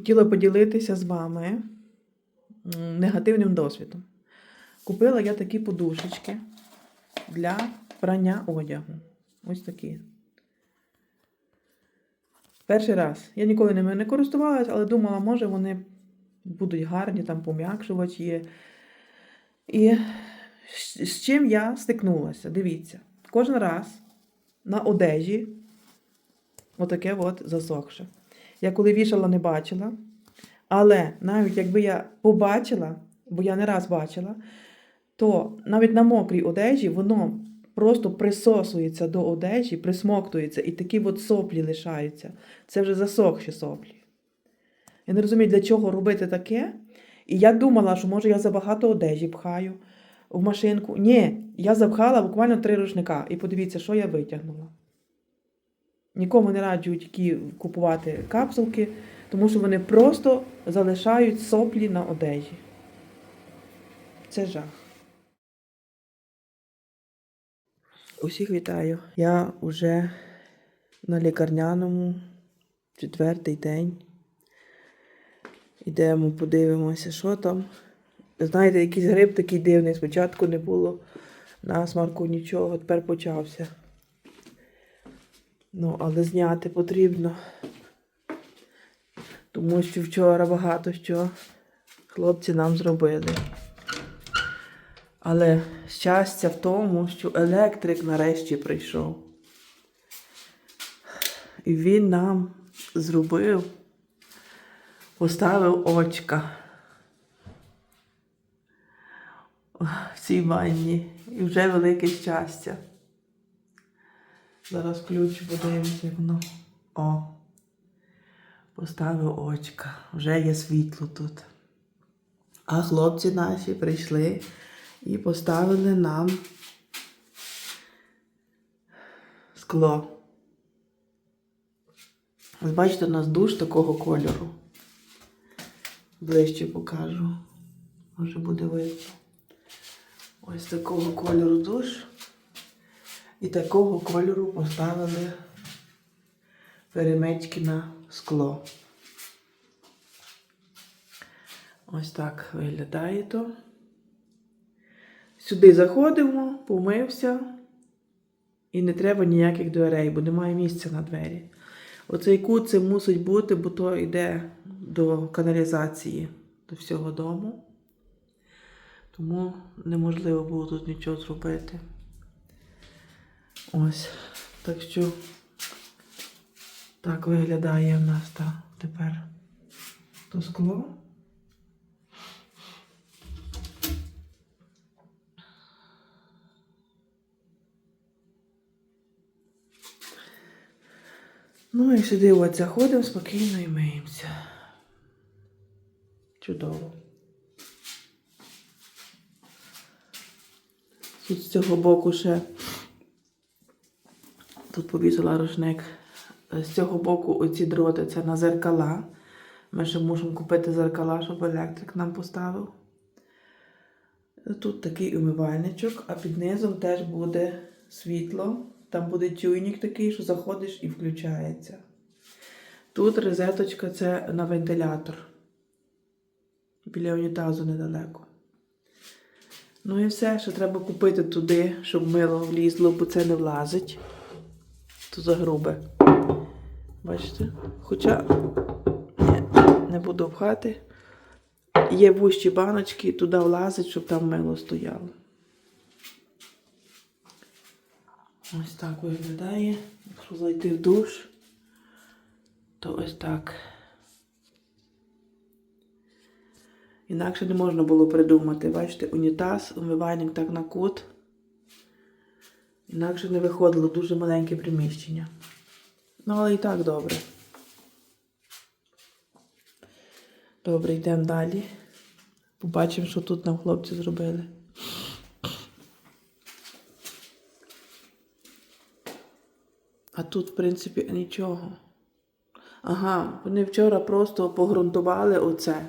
хотіла поділитися з вами негативним досвідом. Купила я такі подушечки для прання одягу. Ось такі. Перший раз. Я ніколи ними не користувалася, але думала, може вони будуть гарні, там пом'якшувач є. І з чим я стикнулася? Дивіться, кожен раз на одежі отаке от засохше. Я коли вішала, не бачила. Але навіть якби я побачила, бо я не раз бачила, то навіть на мокрій одежі воно просто присосується до одежі, присмоктується, і такі от соплі лишаються. Це вже засохші соплі. Я не розумію, для чого робити таке. І я думала, що може я забагато одежі пхаю в машинку. Ні, я запхала буквально три рушника. І подивіться, що я витягнула. Нікому не раджу такі купувати капсулки, тому що вони просто залишають соплі на одежі. Це жах. Усіх вітаю. Я вже на лікарняному четвертий день. Ідемо, подивимося, що там. Знаєте, якийсь гриб такий дивний. Спочатку не було насмарку, нічого, тепер почався. Ну, але зняти потрібно. Тому що вчора багато що хлопці нам зробили. Але щастя в тому, що електрик нарешті прийшов. І він нам зробив, поставив очка в цій ванні. І вже велике щастя. Зараз ключ подивимося, як воно. О. Поставив очка. Вже є світло тут. А хлопці наші прийшли і поставили нам скло. Бачите, у нас душ такого кольору. Ближче покажу. Може буде видно. Ось такого кольору душ. І такого кольору поставили перемички на скло. Ось так виглядає то. Сюди заходимо, помився, і не треба ніяких дверей, бо немає місця на двері. Оцей кут це мусить бути, бо то йде до каналізації до всього дому. Тому неможливо було тут нічого зробити. Ось. Так що так виглядає в нас та тепер то скло. Ну і сюди от заходимо спокійно і миємося. Чудово. Тут з цього боку ще повісила рушник. З цього боку оці дроти це на зеркала. Ми ще мусимо купити зеркала, щоб електрик нам поставив. Тут такий умивальничок, а під низом теж буде світло. Там буде чуйник такий, що заходиш і включається. Тут розеточка це на вентилятор. Біля унітазу недалеко. Ну і все, що треба купити туди, щоб мило влізло, бо це не влазить. То загрубе. Бачите? Хоча ні, не буду пхати. Є вущі баночки, туди влазить, щоб там мило стояло. Ось так виглядає. Якщо зайти в душ, то ось так. Інакше не можна було придумати. Бачите, унітаз, умивальник так на кут. Інакше не виходило дуже маленьке приміщення. Ну, але і так добре. Добре, йдемо далі. Побачимо, що тут нам хлопці зробили. А тут, в принципі, нічого. Ага, вони вчора просто погрунтували оце.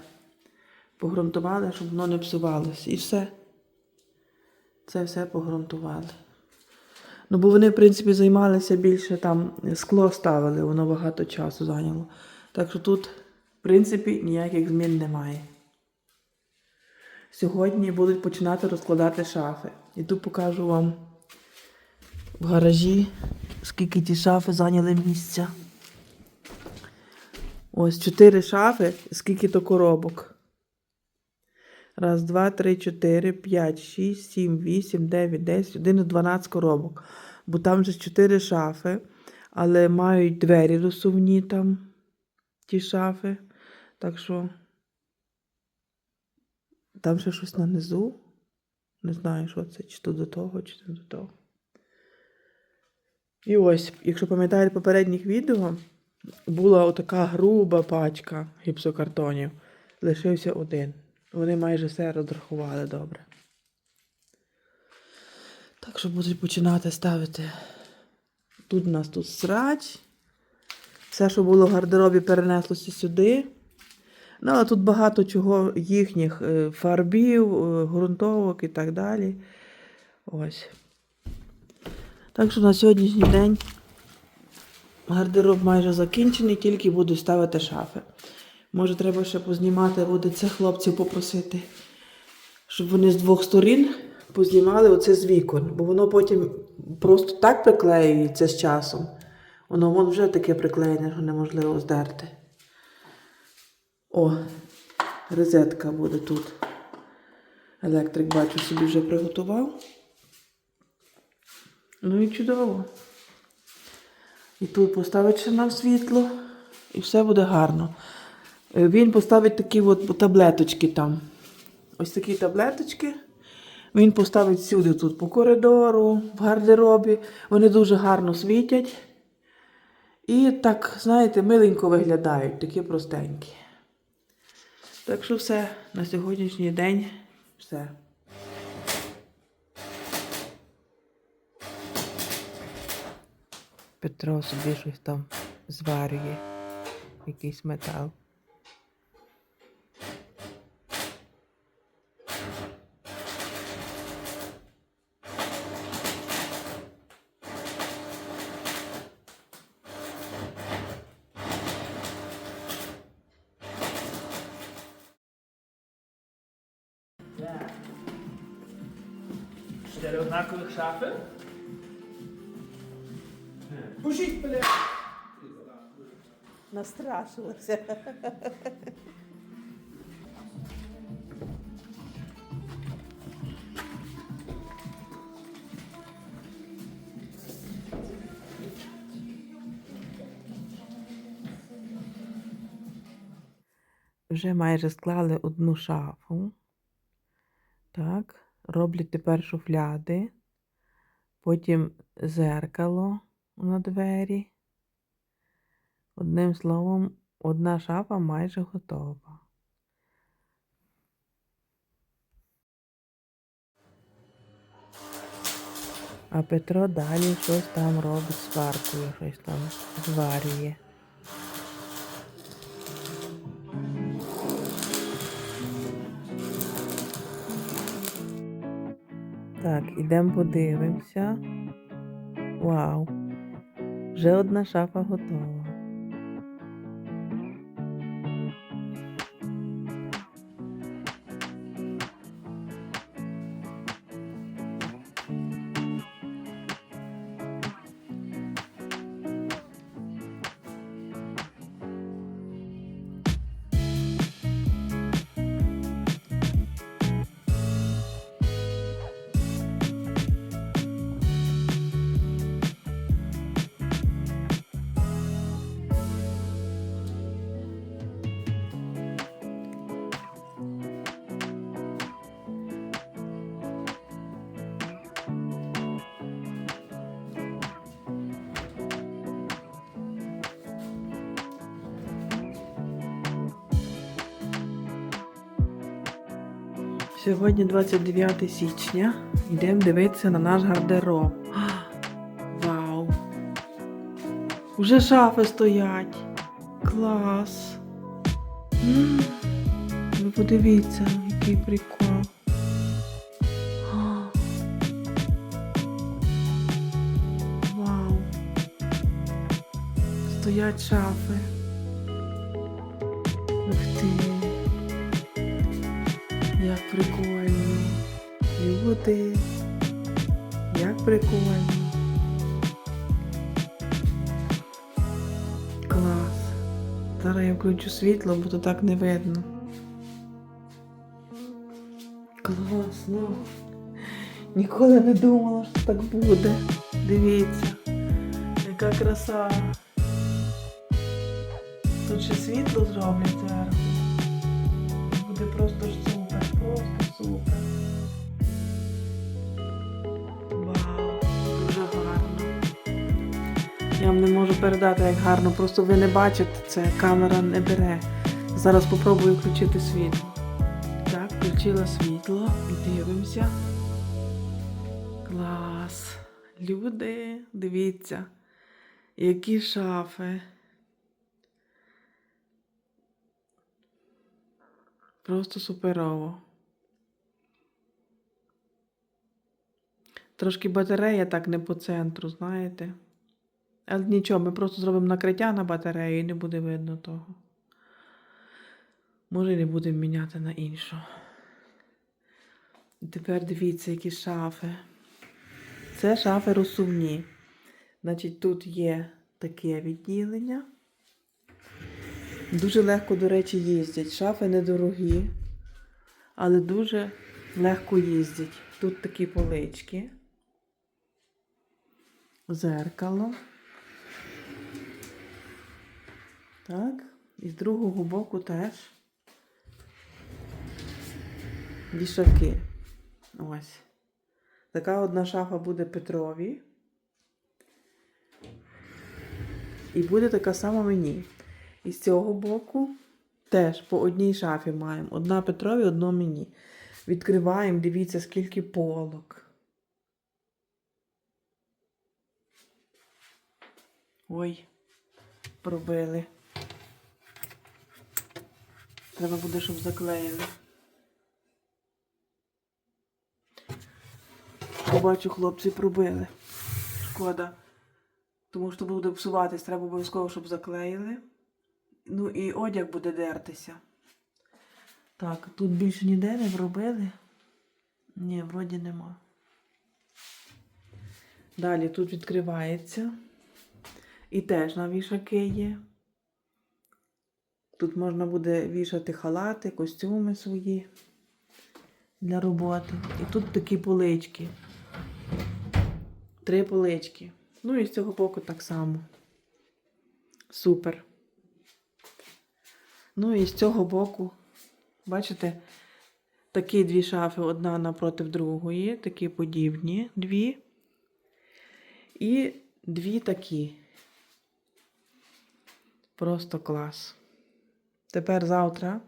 Погрунтували, щоб воно не псувалося. І все. Це все погрунтували. Ну, бо вони, в принципі, займалися більше там, скло ставили, воно багато часу зайняло. Так що тут В принципі, ніяких змін немає. Сьогодні будуть починати розкладати шафи. І тут покажу вам в гаражі, скільки ті шафи зайняли місця. Ось чотири шафи, скільки то коробок. Раз, два, три, чотири, п'ять, шість, сім, вісім, дев'ять, десять, один, дванадцять коробок. Бо там же чотири шафи, але мають двері розсувні там, ті шафи. Так що там ще щось на низу. Не знаю, що це, чи то до того, чи то до того. І ось, якщо пам'ятаєте попередніх відео, була отака груба пачка гіпсокартонів. Лишився один. Вони майже все розрахували добре. Так що будуть починати ставити. Тут у нас тут срач. Все, що було в гардеробі, перенеслося сюди. Ну, а тут багато чого їхніх е, фарбів, е, ґрунтовок і так далі. Ось. Так що на сьогоднішній день гардероб майже закінчений, тільки буду ставити шафи. Може, треба ще познімати, буде це хлопців попросити, щоб вони з двох сторін познімали оце з вікон, бо воно потім просто так приклеюється з часом. Воно вон вже таке приклеєне, що неможливо здерти. О, розетка буде тут. Електрик, бачу, собі вже приготував. Ну і чудово. І тут поставить ще нам світло, і все буде гарно. Е, Він поставить такі от таблеточки там. Ось такі таблеточки. Він поставить всюди тут по коридору, в гардеробі. Вони дуже гарно світять. І так, знаєте, миленько виглядають, такі простенькі. Так що все, на сьогоднішній день все. Петро собі щось там зварює, якийсь метал. Шафи? Пушіть, бля! Настрашилася. Вже майже склали одну шафу. Так, роблять тепер шуфляди, потім зеркало на двері. Одним словом, одна шафа майже готова. А Петро далі щось там робить сваркою, щось там зварює. Так, ідемо подивимося. Вау! Вже одна шафа готова. Сьогодні 29 січня. Йдемо дивитися на наш гардероб. Вау! Уже шафи стоять. Клас. Ви подивіться, який прикол. Вау. Стоять шафи. Люди. Як прикольно. Клас. Зараз я включу світло, бо то так не видно. Класно. Ніколи не думала, що так буде. Дивіться, яка краса. Тут ще світло зроблять зверху. Буде просто ж супер, просто супер. Я вам не можу передати, як гарно, просто ви не бачите це, камера не бере. Зараз попробую включити світло. Так, включила світло дивимося. Клас. Люди, дивіться, які шафи. Просто суперово. Трошки батарея так не по центру, знаєте. Але нічого, ми просто зробимо накриття на батарею і не буде видно того. Може, не будемо міняти на іншу. Тепер дивіться, які шафи. Це шафи розсувні. Значить, тут є таке відділення. Дуже легко, до речі, їздять. Шафи недорогі, але дуже легко їздять. Тут такі полички. Зеркало. Так. І з другого боку теж вішаки. Ось. Така одна шафа буде Петрові. І буде така сама мені. І з цього боку теж по одній шафі маємо. Одна Петрові, одна мені. Відкриваємо, дивіться, скільки полок. Ой, пробили. Треба буде, щоб заклеїли. Побачу, хлопці пробили. Шкода. Тому що буде псуватись, треба обов'язково, щоб заклеїли. Ну і одяг буде дертися. Так, тут більше ніде не вробили. Ні, вроді нема. Далі тут відкривається. І теж на вішаки є. Тут можна буде вішати халати, костюми свої для роботи. І тут такі полички. Три полички. Ну і з цього боку так само. Супер. Ну і з цього боку, бачите, такі дві шафи, одна напроти другої, такі подібні дві. І дві такі. Просто клас. Тепер завтра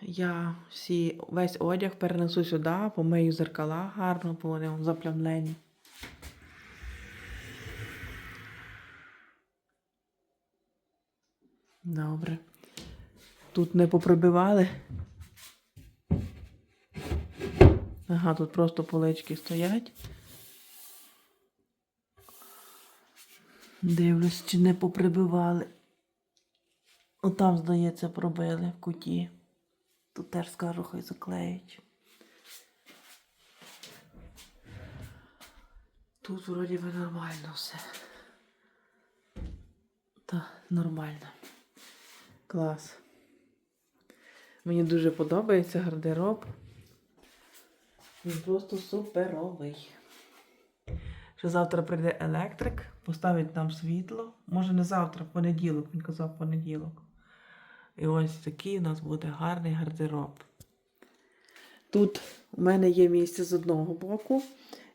я всі, весь одяг перенесу сюди, помию зеркала гарно, бо вони вон заплямлені. Добре. Тут не поприбивали. Ага, тут просто полички стоять. Дивлюсь, чи не поприбивали. Отам, здається, пробили в куті. Тут теж скажу, хай заклеють. Тут вроді би нормально все. Та, нормально. Клас. Мені дуже подобається гардероб. Він просто суперовий. Що завтра прийде електрик, поставить нам світло. Може не завтра, в понеділок, він казав понеділок. І ось такий у нас буде гарний гардероб. Тут у мене є місце з одного боку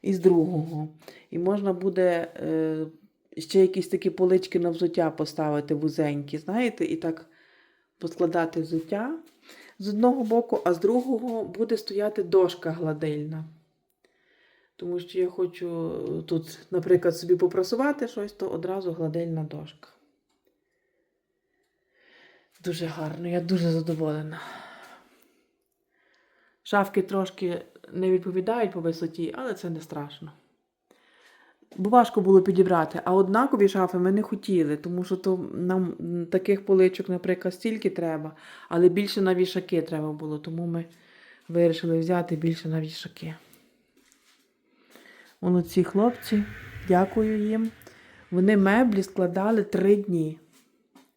і з другого. І можна буде е, ще якісь такі полички на взуття поставити вузенькі, знаєте, і так поскладати взуття з одного боку, а з другого буде стояти дошка гладильна. Тому що я хочу тут, наприклад, собі попрасувати щось, то одразу гладильна дошка. Дуже гарно, я дуже задоволена. Шафки трошки не відповідають по висоті, але це не страшно. Бо важко було підібрати, а однакові шафи ми не хотіли, тому що то нам таких поличок, наприклад, стільки треба, але більше на вішаки треба було, тому ми вирішили взяти більше на вішаки. Воно ці хлопці, дякую їм. Вони меблі складали три дні.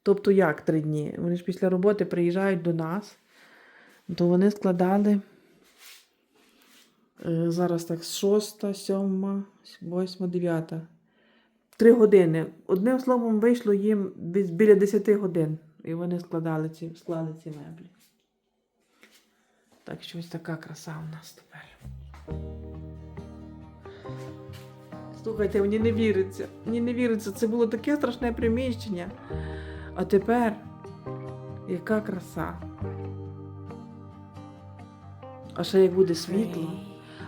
Тобто як три дні? Вони ж після роботи приїжджають до нас, то вони складали е, зараз так, шоста, сьома, восьма, дев'ята. Три години. Одним словом, вийшло їм біля 10 годин. І вони складали ці, склали ці меблі. Так що ось така краса у нас тепер. Слухайте, мені не віриться. Мені не віриться. Це було таке страшне приміщення. А тепер яка краса. А ще як буде світло,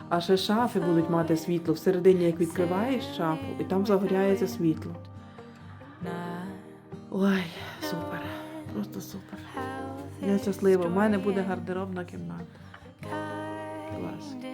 а ще шафи будуть мати світло. Всередині, як відкриваєш шафу, і там загоряється світло. Ой, супер. Просто супер. Я щаслива. У мене буде гардеробна кімната. Клас.